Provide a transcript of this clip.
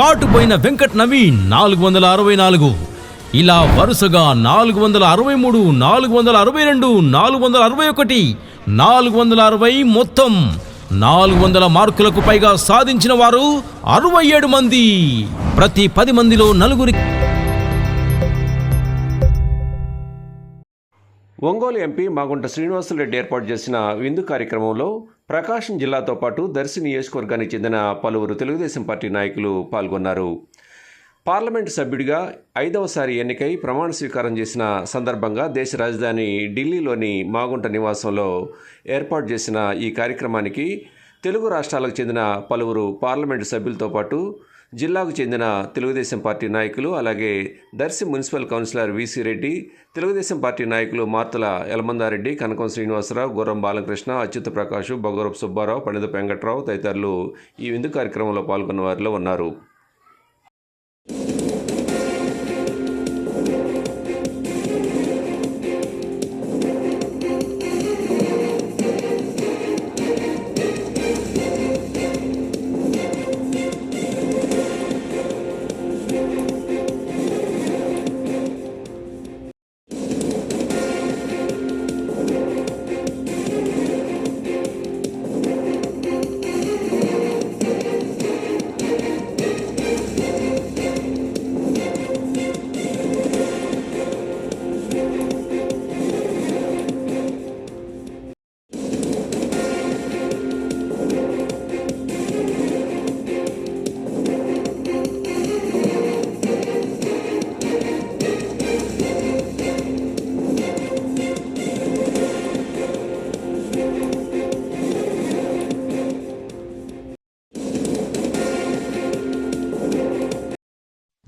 కాటుపోయిన వెంకట్ నవీన్ నాలుగు వందల అరవై నాలుగు ఇలా వరుసగా నాలుగు వందల అరవై మూడు నాలుగు వందల అరవై రెండు నాలుగు వందల అరవై ఒకటి నాలుగు వందల అరవై మొత్తం నాలుగు వందల మార్కులకు పైగా సాధించిన వారు అరవై ఏడు మంది. ప్రతి పది మందిలో నలుగురి ఒంగోలు ఎంపీ మాగుంట శ్రీనివాసులరెడ్డి ఏర్పాటు చేసిన విందు కార్యక్రమంలో ప్రకాశం జిల్లాతో పాటు దర్శి నియోజకవర్గానికి చెందిన పలువురు తెలుగుదేశం పార్టీ నాయకులు పాల్గొన్నారు. పార్లమెంటు సభ్యుడిగా ఐదవసారి ఎన్నికై ప్రమాణ స్వీకారం చేసిన సందర్భంగా దేశ రాజధాని ఢిల్లీలోని మాగుంట నివాసంలో ఏర్పాటు చేసిన ఈ కార్యక్రమానికి తెలుగు రాష్ట్రాలకు చెందిన పలువురు పార్లమెంటు సభ్యులతో పాటు జిల్లాకు చెందిన తెలుగుదేశం పార్టీ నాయకులు అలాగే Darsi municipal councillor VC Reddy Telugu Desam party నాయకులు మార్తల యలమందారెడ్డి కనకం శ్రీనివాసరావు గుర్రం బాలకృష్ణ అచ్యుత ప్రకాష్ బొగ్గరపు సుబ్బారావు పండిత వెంకట్రావు తదితరులు ఈ విందు కార్యక్రమంలో పాల్గొన్న వారిలో ఉన్నారు.